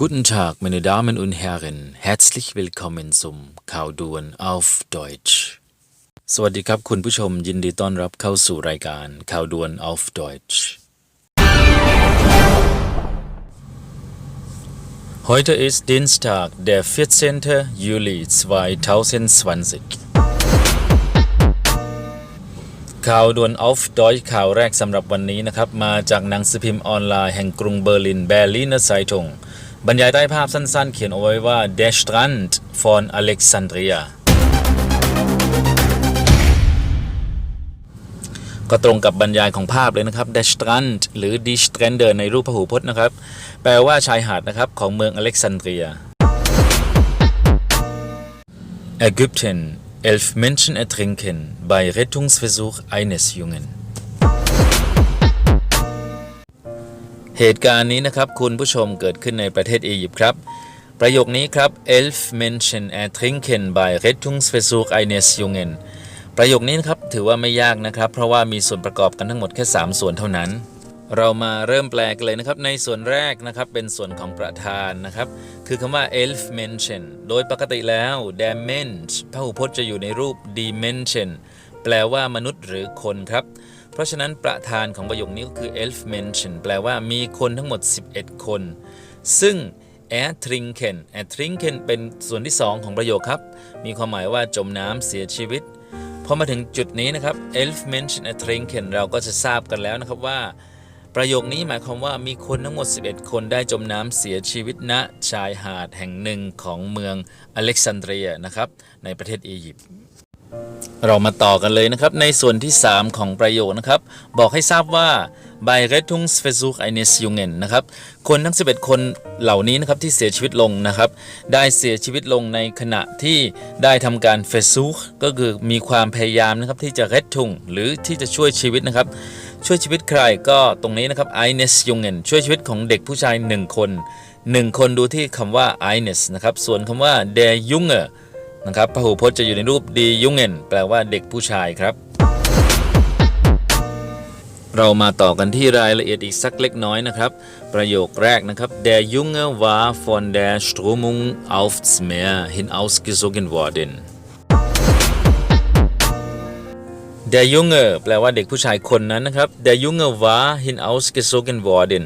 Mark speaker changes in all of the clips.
Speaker 1: Guten Tag, meine Damen und Herren. Herzlich willkommen zum Kauduan auf Deutsch. สวัสดีครับคุณผู้ชมยินดีต้อนรับเข้าสู่รายการข่าวด่วน auf Deutsch Heute ist Dienstag, der 14. Juli 2020. ข่าวด่วน auf Deutsch ข่าวแรกสำหรับวันนี้นะครับ มาจากหนังสือพิมพ์ออนไลน์แห่งกรุงเบอร์ลิน Berliner Zeitung บรรยายใต้ภาพสั้นๆ เขียนเอาไว้ว่า Der Strand von Alexandria ก็ตรงกับบรรยายของภาพเลยนะครับ Der Strand หรือ Die Strände ในรูปพหูพจน์นะครับ แปลว่าชายหาดนะครับ ของเมืองอเล็กซานเดรีย Ägypten Elf Menschen ertrinken bei Rettungsversuch eines Jungen เหตุการณ์นี้นะครับคุณผู้ชมเกิดขึ้นในประเทศอียิปต์ครับ ประโยคนี้ครับ Elf Menschen ertrinken bei Rettungsversuch eines Jungen ประโยคนี้นะครับถือว่าไม่ยากนะครับ เพราะว่ามีส่วนประกอบกันทั้งหมดแค่ 3 ส่วนเท่านั้น เรามาเริ่มแปลกันเลยนะครับ ในส่วนแรกนะครับเป็นส่วนของประธานนะครับ คือคำว่า elf mention โดยปกติแล้ว d e m e n s พหูพจน์จะอยู่ในรูป dimension แปลว่ามนุษย์หรือคนครับ ราะฉะนั้นประธานของประโยคนี้ก็คือ elf mention แปลว่ามีคนทั้งหมด 11 คน ซึ่ง ertrinken ertrinken เป็นส่วนที่ 2 ของประโยคครับ มีความหมายว่าจมน้ำเสียชีวิต พอมาถึงจุดนี้นะครับ elf mention ertrinken เราก็จะทราบกันแล้วนะครับว่า ประโยคนี้หมายความว่ามีคนทั้งหมด 11 คนได้จมน้ำเสียชีวิตณชายหาดแห่งหนึ่งของเมืองอเล็กซานเดรียนะครับในประเทศอียิปต์ เรามาต่อกันเลยนะครับ ในส่วนที่ 3 ของประโยคนะครับ บอกให้ทราบว่า bei Rettungsversuch eines Jungen นะครับ คนทั้ง 11 คนเหล่านี้นะครับที่เสียชีวิตลงนะครับ ได้เสียชีวิตลงในขณะที่ได้ทำการ Versuch ก็คือมีความพยายามนะครับที่จะ Rettung หรือที่จะช่วยชีวิตนะครับ ช่วยชีวิตใครก็ตรงนี้นะครับ eines Jungen ช่วยชีวิตของเด็กผู้ชาย 1 คน 1 คนดูที่คำว่า eines นะครับ ส่วนคำว่า der Junge นะครับพหูพจน์จะอยู่ในรูปดียุงเงินแปลว่าเด็กผู้ชายครับ เรามาต่อกันที่รายละเอียดอีกสักเล็กน้อยนะครับ ประโยคแรกนะครับ Der Junge war von der Strömung aufs Meer hinausgesogen worden Der Junge แปลว่าเด็กผู้ชายคนนั้นนะครับ Der Junge war hinausgesogen worden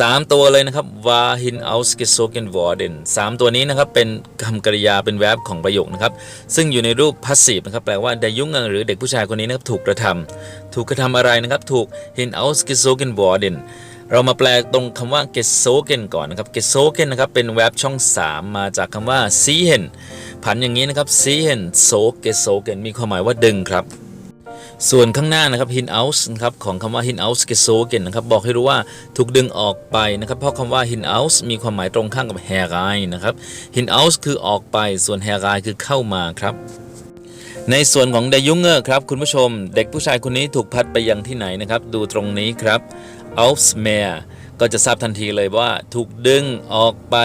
Speaker 1: สามตัวเลยนะครับ war hinausgesogen worden สามตัวนี้นะครับเป็นคำกริยาเป็น verb ของประโยคนะครับ ซึ่งอยู่ในรูป passive นะครับแปลว่า Der Junge หรือเด็กผู้ชายคนนี้นะครับถูกกระทำถูกกระทำอะไรนะครับ ถูก hinausgesogen worden เรามาแปลตรงคำว่า gesogen ก่อนนะครับ gesogen นะครับเป็น verb ช่อง 3 มาจากคำว่า ziehen ผันอย่างนี้นะครับ ziehen so gesogen มีความหมายว่าดึงครับ ส่วนข้างหน้านะครับ hin aus นะครับของคำว่า hin aus gesogen นะครับบอกให้รู้ว่าถูกดึงออกไปนะครับเพราะคำว่า hin aus มีความหมายตรงข้ามกับ herein นะครับ hin aus คือออกไปส่วน herein คือเข้ามาครับในส่วนของ der Junge ครับคุณผู้ชม เด็กผู้ชายคนนี้ถูกพัดไปยังที่ไหนนะครับ ดูตรงนี้ครับ aufs Meer ก็จะทราบทันทีเลยว่าถูกดึงออกไป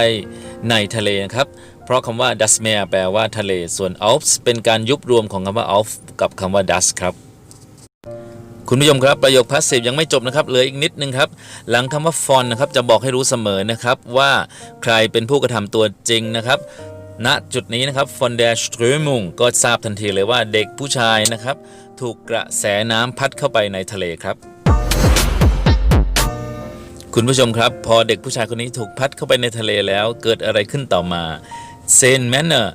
Speaker 1: ในทะเลนะครับ เพราะคำว่า das Meer แปลว่าทะเล ส่วน aufs เป็นการยุบรวมของคำว่า auf กับคำว่า das ครับ คุณผู้ชมครับประโยคพาสซีฟยังไม่จบนะครับเหลืออีกนิดนึงครับ หลังคำว่า fon นะครับจะบอกให้รู้เสมอนะครับว่าใครเป็นผู้กระทำตัวจริงนะครับณจุดนี้นะครับ von der Strömung ก็ทราบทันทีเลยว่าเด็กผู้ชายนะครับ ถูกกระแสน้ำพัดเข้าไปในทะเลครับ คุณผู้ชมครับ พอเด็กผู้ชายคนนี้ถูกพัดเข้าไปในทะเลแล้วเกิดอะไรขึ้นต่อมา s e n manner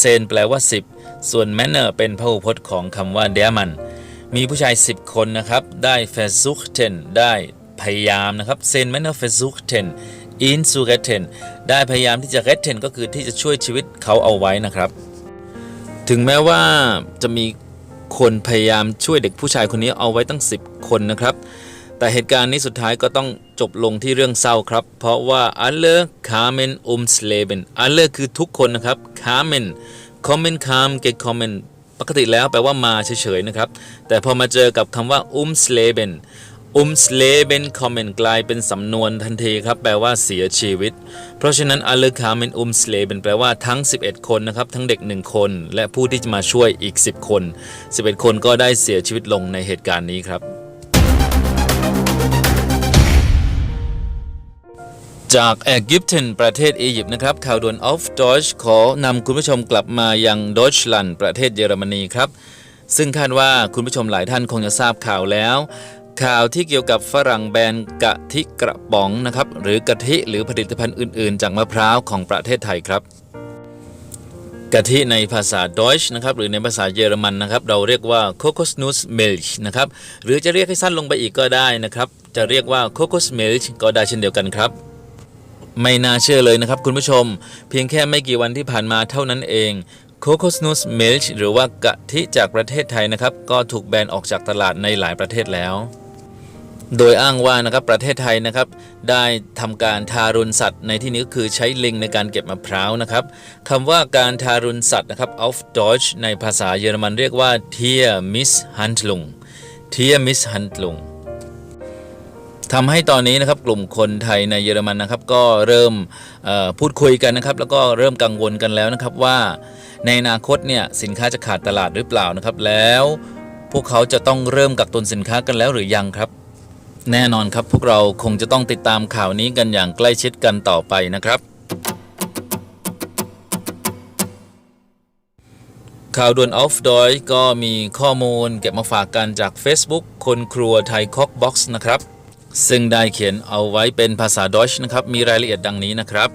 Speaker 1: s e n แปลว่า 10 ส่วน manner เป็นพหูพจน์ของคำว่า der Mann มี มีผู้ชาย 10 คนนะครับ ได้ versuchten ได้พยายามนะครับ s e n manner versuchten ihn zu retten ได้พยายามที่จะ retten ก็คือที่จะช่วยชีวิตเขาเอาไว้นะครับ ถึงแม้ว่าจะมีคนพยายามช่วยเด็กผู้ชายคนนี้เอาไว้ตั้ง 10 คนนะครับ แต่เหตุการณ์นี้สุดท้ายก็ต้องจบลงที่เรื่องเศร้าครับ เพราะว่า alle kamen ums Leben alle คือทุกคนนะครับ kamen kommen kam gekommen ปกติ กติแล้วแปลว่ามาเฉยๆนะครับ แต่พอมาเจอกับคำว่า ums Leben ums Leben kommen กลายเป็นสำนวนทันทีครับ แปลว่าเสียชีวิต เพราะฉะนั้นอาเลขาเมนอุ้มสเลเป็นแปลว่าทั้ง 11 คนนะครับ ทั้งเด็ก 1 คน และผู้ที่จะมาช่วยอีก 10 คน 11 คนก็ได้เสียชีวิตลงในเหตุการณ์นี้ครับ จากแอกิปเทนประเทศอียิปต์นะครับข่าวด่วนออฟดอยช์ขอนำคุณผู้ชมกลับมายังดอยช์ลันประเทศเยอรมนีครับ ซึ่งคาดว่าคุณผู้ชมหลายท่านคงจะทราบข่าวแล้ว ข่าวที่เกี่ยวกับฝรั่งแบนกะทิกระป๋องนะครับ หรือกะทิหรือผลิตภัณฑ์อื่น ๆ จากมะพร้าวของประเทศไทยครับกะทิในภาษาดอยช์นะครับหรือในภาษาเยอรมันนะครับเราเรียกว่า Kokosnuss Milch นะครับหรือจะเรียกให้สั้นลงไปอีกก็ได้นะครับจะเรียกว่า Kokos Milch ก็ได้เช่นเดียวกันครับ ไม่น่าเชื่อเลยนะครับคุณผู้ชม เพียงแค่ไม่กี่วันที่ผ่านมาเท่านั้นเอง Kokosnuss Milch หรือว่ากะทิจากประเทศไทยนะครับ ก็ถูกแบนออกจากตลาดในหลายประเทศแล้ว โดยอ้างว่านะครับประเทศไทยนะครับ ได้ทำการทารุณสัตว์ในที่นี้ก็คือใช้ลิงในการเก็บมะพร้าวนะครับคำว่าการทารุณสัตว์นะครับ auf Deutsch ในภาษาเยอรมันเรียกว่า Tiermisshandlung Tiermisshandlung ทำให้ตอนนี้นะครับกลุ่มคนไทยในเยอรมันนะครับ ก็เริ่มพูดคุยกันนะครับ แล้วก็เริ่มกังวลกันแล้วนะครับว่า ในอนาคตเนี่ยสินค้าจะขาดตลาดหรือเปล่านะครับ แล้วพวกเขาจะต้องเริ่มกักตุนสินค้ากันแล้วหรือยังครับ แน่นอนครับพวกเราคงจะต้องติดตามข่าวนี้กันอย่างใกล้ชิดกันต่อไปนะครับข่าวด่วนออฟดอยก็มีข้อมูลเก็บมาฝากกันจาก Facebook คนครัวไทยคอกบ็อกซ์นะครับ ซึ่งได้เขียนเอาไว้เป็นภาษาดอยช์นะครับ มีรายละเอียดดังนี้นะครับ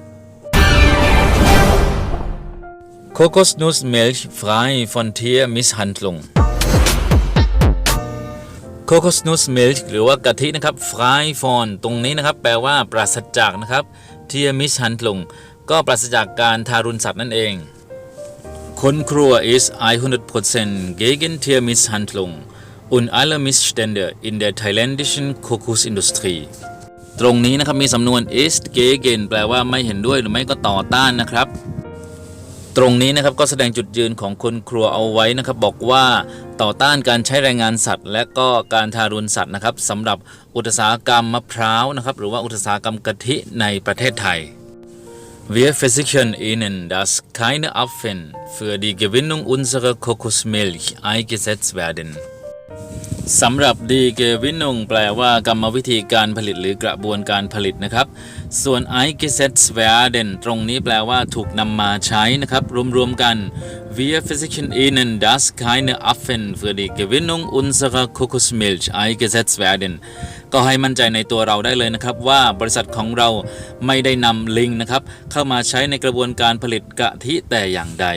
Speaker 1: Kokosnussmilch frei von Tiermisshandlung Kokosnussmilch หรือว่ากะทินะครับ frei von ตรงนี้นะครับ แปลว่าปราศจากนะครับ Tiermisshandlung ก็ปราศจากการทารุณสัตว์นั่นเองคนครัว is 100% gegen Tiermisshandlung und alle Missstände in der thailändischen Kokosindustrie ตรงนี้นะครับมีสำนวน ist gegen แปลว่าไม่เห็นด้วยหรือไม่ก็ต่อต้านนะครับ ตรงนี้นะครับก็แสดงจุดยืนของคนครัวเอาไว้นะครับ บอกว่าต่อต้านการใช้แรงงานสัตว์ และก็การทารุณสัตว์นะครับสำหรับอุตสาหกรรมมะพร้าวนะครับ หรือว่าอุตสาหกรรมกะทิในประเทศไทย Wir versichern Ihnen, dass keine Affen für die Gewinnung unserer Kokosmilch eingesetzt werden. สำหรับดีเกวินุงแปลว่ากรรมวิธีการผลิตหรือกระบวนการผลิตนะครับ ส่วน i g e s e t z werden ตรงนี้แปลว่าถูกนำมาใช้นะครับ รวมๆกัน Wir versichern Ihnen, dass keine Affen für die Gewinnung unserer Kokosmilch eingesetzt werden ก็ให้มั่นใจในตัวเราได้เลยนะครับ ว่าบริษัทของเราไม่ได้นำลิงนะครับ เข้ามาใช้ในกระบวนการผลิตกะทิแต่อย่างใด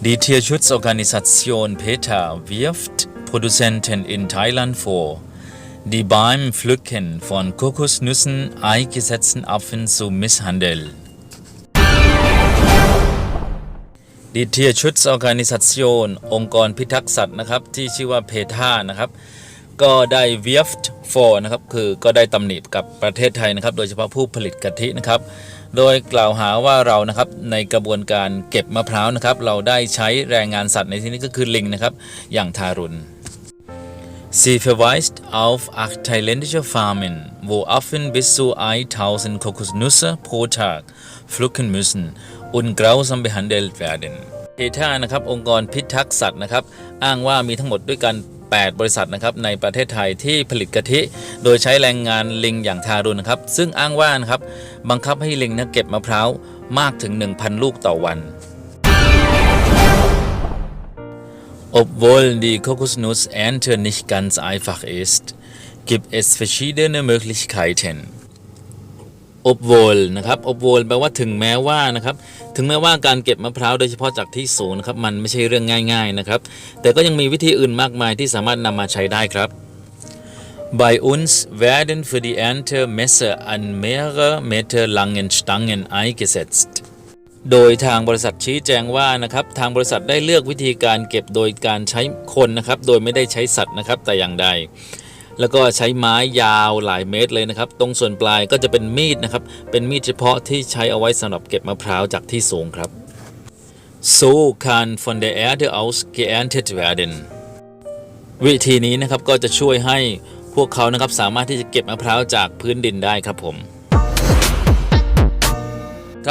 Speaker 1: Die Tierschutzorganisation PETA wirft Produzenten in Thailand vor, die beim Pflücken von Kokosnüssen eingesetzten Affen zu misshandeln. Die Tierschutzorganisation องค์กรพิทักษ์สัตว์นะครับ ที่ชื่อว่าเพทานะครับ ก็ได้ w i f t for นะครับ คือก็ได้ตำหนิกับประเทศไทยนะครับ โดยเฉพาะผู้ผลิตกะทินะครับ โดยกล่าวหาว่าเรานะครับในกระบวนการเก็บมะพร้าวนะครับ เราได้ใช้แรงงานสัตว์ในที่นี้ก็คือลิงนะครับ อย่างทารุณ Sie verweist auf acht thailändische Farmen, wo Affen bis zu 1000 Kokosnüsse pro Tag pflücken müssen und grausam behandelt werden. เอท่านะครับองค์กรพิทักษ์สัตว์นะครับ อ้างว่ามีทั้งหมดด้วยกัน 8 บริษัทนะครับในประเทศไทยที่ผลิตกะทิ โดยใช้แรงงานลิงอย่างทารุณนะครับ ซึ่งอ้างว่านะครับบังคับให้ลิงนะเก็บมะพร้าวมากถึง 1,000 ลูกต่อวัน Obwohl die Kokosnussernte nicht ganz einfach ist, gibt es verschiedene Möglichkeiten. Obwohl นะครับ Obwohl แปลว่าถึงแม้ว่านะครับถึงแม้ว่าการเก็บมะพร้าวโดยเฉพาะจากที่สูงนะครับมันไม่ใช่เรื่องง่ายๆนะครับแต่ก็ยังมีวิธีอื่นมากมายที่สามารถนำมาใช้ได้ครับ Bei uns werden für die Ernte Messer an mehrere Meter langen Stangen eingesetzt. โดยทางบริษัทชี้แจงว่านะครับทางบริษัทได้เลือกวิธีการเก็บโดยการใช้คนนะครับโดยไม่ได้ใช้สัตว์นะครับแต่อย่างใด แล้วก็ใช้ไม้ยาวหลายเมตรเลยนะครับ ตรงส่วนปลายก็จะเป็นมีดนะครับ เป็นมีดเฉพาะที่ใช้เอาไว้สำหรับเก็บมะพร้าวจากที่สูงครับ So kann von der Erde aus geerntet werden วิธีนี้นะครับก็จะช่วยให้พวกเขานะครับสามารถที่จะเก็บมะพร้าวจากพื้นดินได้ครับผม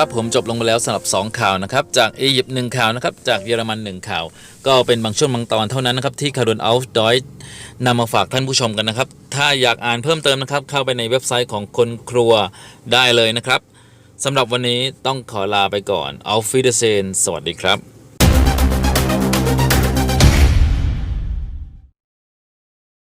Speaker 1: ครับผมจบลงไปแล้วสำหรับ 2 ข่าวนะครับจากอียิปต์หนึ่งข่าวนะครับจากเยอรมันหนึ่งข่าว ก็เป็นบางช่วงบางตอนเท่านั้นนะครับที่คาร์ดนอัลดอยนำมาฝากท่านผู้ชมกันนะครับ ถ้าอยากอ่านเพิ่มเติมนะครับ เข้าไปในเว็บไซต์ของคนครัวได้เลยนะครับสำหรับวันนี้ต้องขอลาไปก่อนอัลฟิเดเซนสวัสดีครับ